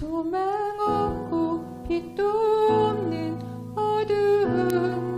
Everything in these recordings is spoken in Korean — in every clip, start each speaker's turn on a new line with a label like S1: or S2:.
S1: 소망 없고 빛도
S2: 없는 어두운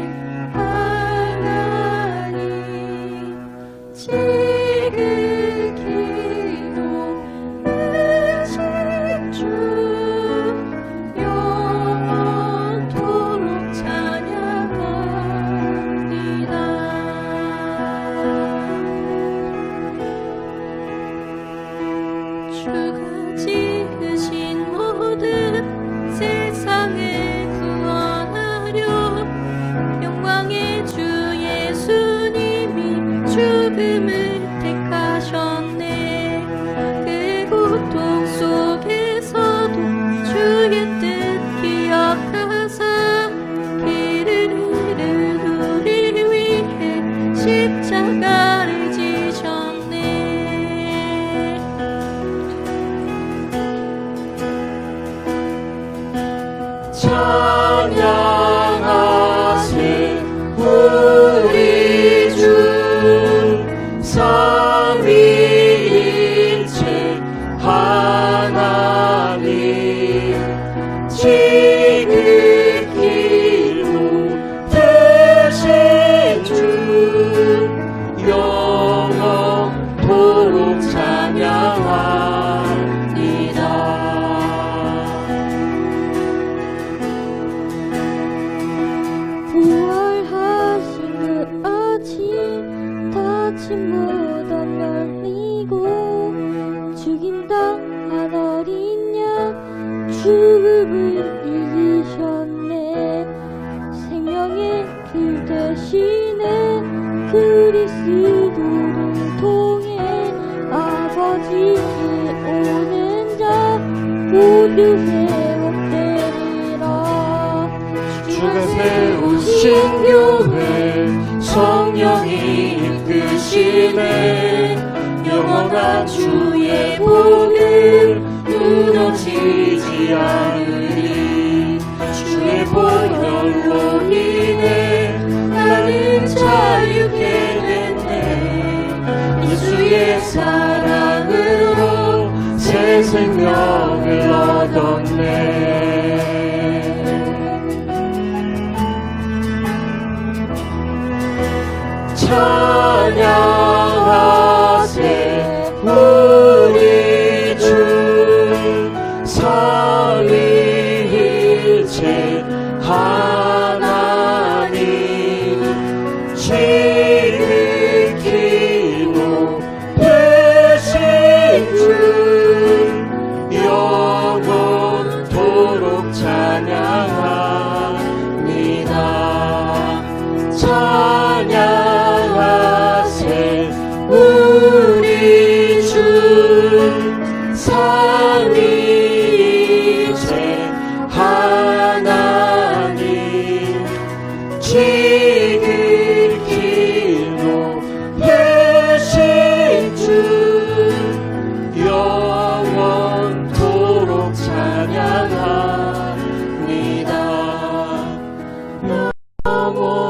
S2: Amen. 죽음을 이기셨네. 생명의 길 대신에 그리스도를 통해 아버지께 오는 자 모두 회복되리라.
S3: 주가 세우신 교회 성령이 이끄시네 영원한 주의 보 하고